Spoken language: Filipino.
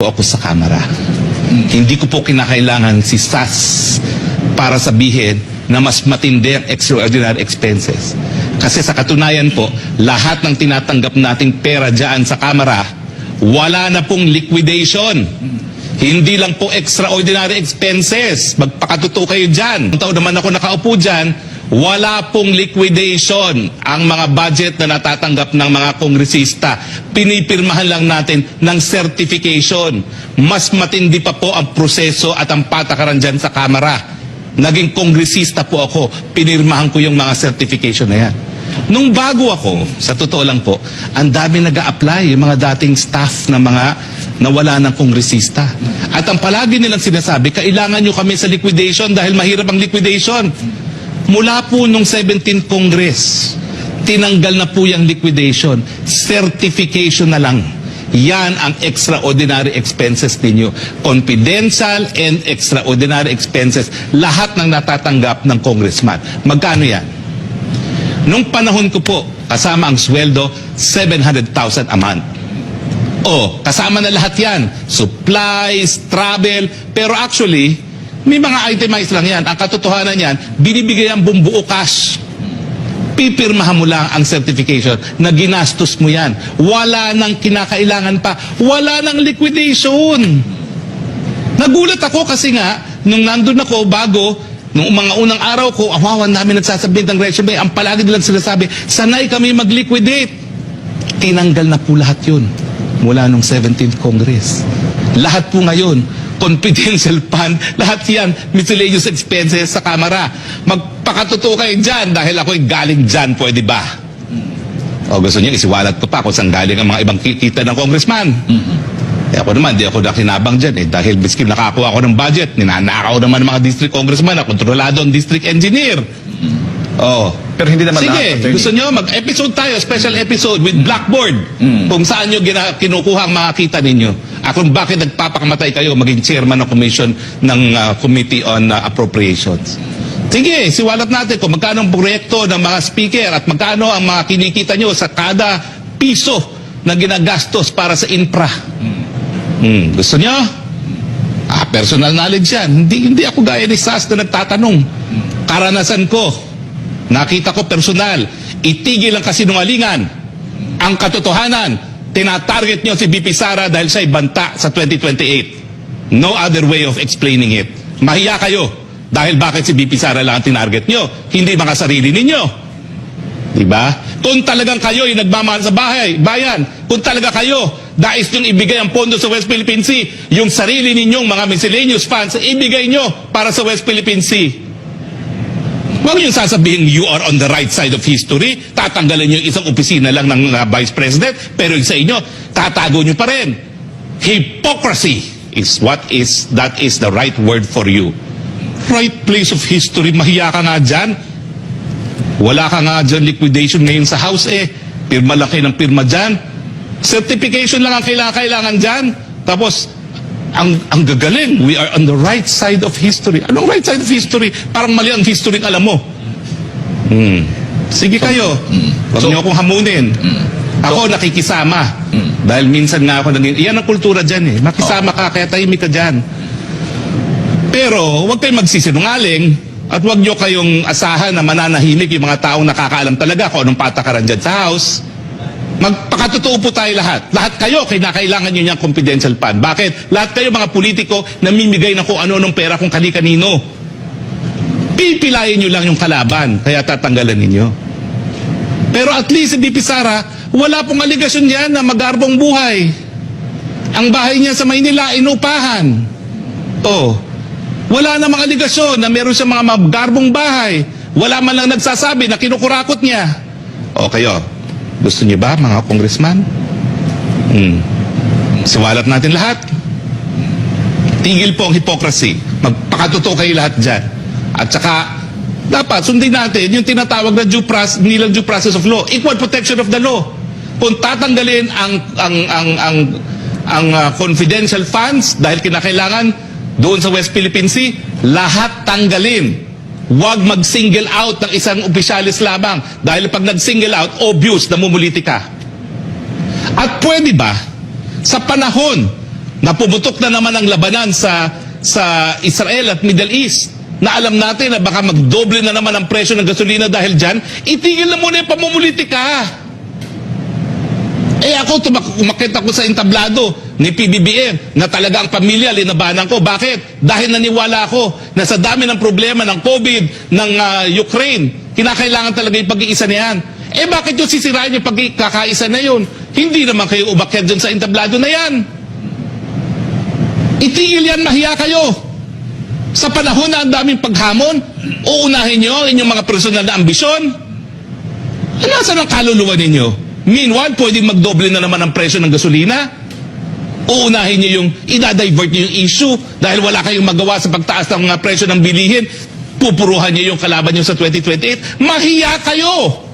po ako sa kamera. Hindi ko po kinakailangan si SAS para sabihin na mas matindi ang extraordinary expenses. Kasi sa katunayan po, lahat ng tinatanggap nating pera dyan sa kamera, wala na pong liquidation. Hindi lang po extraordinary expenses. Magpakatotoo kayo dyan. Ang taon naman ako nakaupo dyan, wala pong liquidation ang mga budget na natatanggap ng mga kongresista. Pinipirmahan lang natin ng certification. Mas matindi pa po ang proseso at ang patakaran dyan sa Kamara. Naging kongresista po ako. Pinirmahan ko yung mga certification na yan. Nung bago ako, sa totoo lang po, ang dami nag apply yung mga dating staff na mga nawala ng kongresista. At ang palagi nilang sinasabi, kailangan nyo kami sa liquidation dahil mahirap ang liquidation. Mula po nung 17th Congress, tinanggal na po yung liquidation. Certification na lang. Yan ang extraordinary expenses ninyo. Confidential and extraordinary expenses. Lahat ng natatanggap ng congressman. Magkano yan? Nung panahon ko po, kasama ang sweldo, 700,000 a month. O, kasama na lahat yan. Supplies, travel. Pero actually, may mga itemized lang yan. Ang katotohanan yan, binibigay ang bumbuo cash. Pipirmahan mo lang ang certification na ginastos mo yan. Wala nang kinakailangan pa. Wala nang liquidation. Nagulat ako kasi nga, nung nandun ako bago, nung mga unang araw ko, awawan namin nagsasabit ng resume, ang palagi nilang sinasabi, sanay kami mag-liquidate. Tinanggal na po lahat yun mula nung 17th Congress. Lahat po ngayon, confidential fund, lahat yan, miscellaneous expenses sa Kamara. Magpakatotoo kayo dyan dahil ako'y galing dyan, pwede ba? O gusto niyo, isiwalat ko pa kung saan galing ang mga ibang kikita ng congressman. Eh ako naman, di ako nakinabang dyan eh. Dahil biskim nakakuha ako ng budget, ninanakaw naman ng mga district congressman na kontrolado ang district engineer. Oh. Pero hindi naman Sige, lahat, gusto nyo mag-episode tayo, special episode with Blackboard. Kung saan nyo gina- kinukuha ang mga kita ninyo. At kung bakit nagpapakamatay kayo maging chairman ng commission ng uh, Committee on uh, Appropriations. Sige, siwalat natin kung magkano ang proyekto ng mga speaker at magkano ang mga kinikita nyo sa kada piso na ginagastos para sa infra. Hmm, gusto nyo? Ah, personal knowledge yan. Hindi, hindi ako gaya ni Sas na nagtatanong. Karanasan ko. Nakita ko personal. Itigil ang kasinungalingan. Ang katotohanan. Tinatarget nyo si BP Sara dahil siya'y banta sa 2028. No other way of explaining it. Mahiya kayo. Dahil bakit si BP Sara lang ang tinarget nyo? Hindi mga sarili ninyo. Diba? Kung talagang kayo yung nagmamahal sa bahay, bayan, kung talaga kayo, dais niyong ibigay ang pondo sa West Philippine Sea, yung sarili ninyong mga miscellaneous funds, ibigay nyo para sa West Philippine Sea. Huwag niyong sasabihin you are on the right side of history, tatanggalin niyo isang opisina lang ng uh, Vice President, pero sa inyo, tatago niyo pa rin. Hypocrisy is what is, that is the right word for you. Right place of history, mahiya ka nga dyan. Wala ka nga dyan liquidation ngayon sa house eh. Pirma kayo ng pirma dyan. Certification lang ang kailangan dyan. Tapos, ang, ang gagaling, we are on the right side of history. Anong right side of history? Parang mali ang history ang alam mo. Hmm. Sige kayo. Huwag So- niyo akong hamunin. Ako nakikisama. Dahil minsan nga ako naging... Yan ang kultura dyan eh. Makisama ka, kaya tahimik ka dyan. Pero huwag kayong magsisinungaling at huwag nyo kayong asahan na mananahimik yung mga taong nakakaalam talaga kung anong patakaran dyan sa house. Magpakatotoo po tayo lahat. Lahat kayo, kinakailangan nyo niyang confidential fund. Bakit? Lahat kayo mga politiko namimigay ng kung ano-anong pera kung kani-kanino. Pipilayin nyo lang yung kalaban, kaya tatanggalan ninyo. Pero at least si BP Sara, wala pong aligasyon yan na magarbong buhay. Ang bahay niya sa Maynila, inupahan. Oh, wala namang aligasyon na meron siya mga magarbong bahay. Wala man lang nagsasabi na kinukurakot niya. O kayo, gusto niyo ba mga congressman? Hmm. Siwalat natin lahat. Tigil po ang hypocrisy. Magpakatotoo kayo lahat dyan. At saka, dapat sundin natin yung tinatawag na due process, nilang due process of law. Equal protection of the law. Kung tatanggalin ang ang ang ang ang uh, confidential funds dahil kinakailangan doon sa West Philippine Sea, lahat tanggalin. Huwag mag-single out ng isang opisyalis lamang dahil pag nag-single out, obvious na mumuliti ka. At pwede ba, sa panahon Napubutok na naman ang labanan sa sa Israel at Middle East na alam natin na baka magdoble na naman ang presyo ng gasolina dahil dyan, itigil na muna yung pamumulitika. Eh ako, umakit ako sa entablado ni PBBM na talaga ang pamilya linabanan ko. Bakit? Dahil naniwala ako na sa dami ng problema ng COVID, ng ah, Ukraine, kinakailangan talaga yung pag-iisa na yan. Eh bakit yung sisirain yung pagkakaisa na yun? Hindi naman kayo umakyat dyan sa entablado na yan. Itigil yan, mahiya kayo. Sa panahon na ang daming paghamon, uunahin nyo ang inyong mga personal na ambisyon. Nasaan ang kaluluwa ninyo? Meanwhile, pwedeng magdoble na naman ang presyo ng gasolina. Uunahin nyo yung, idadivert nyo yung issue dahil wala kayong magawa sa pagtaas ng mga presyo ng bilihin. Pupuruhan nyo yung kalaban nyo sa 2028. Mahiya kayo!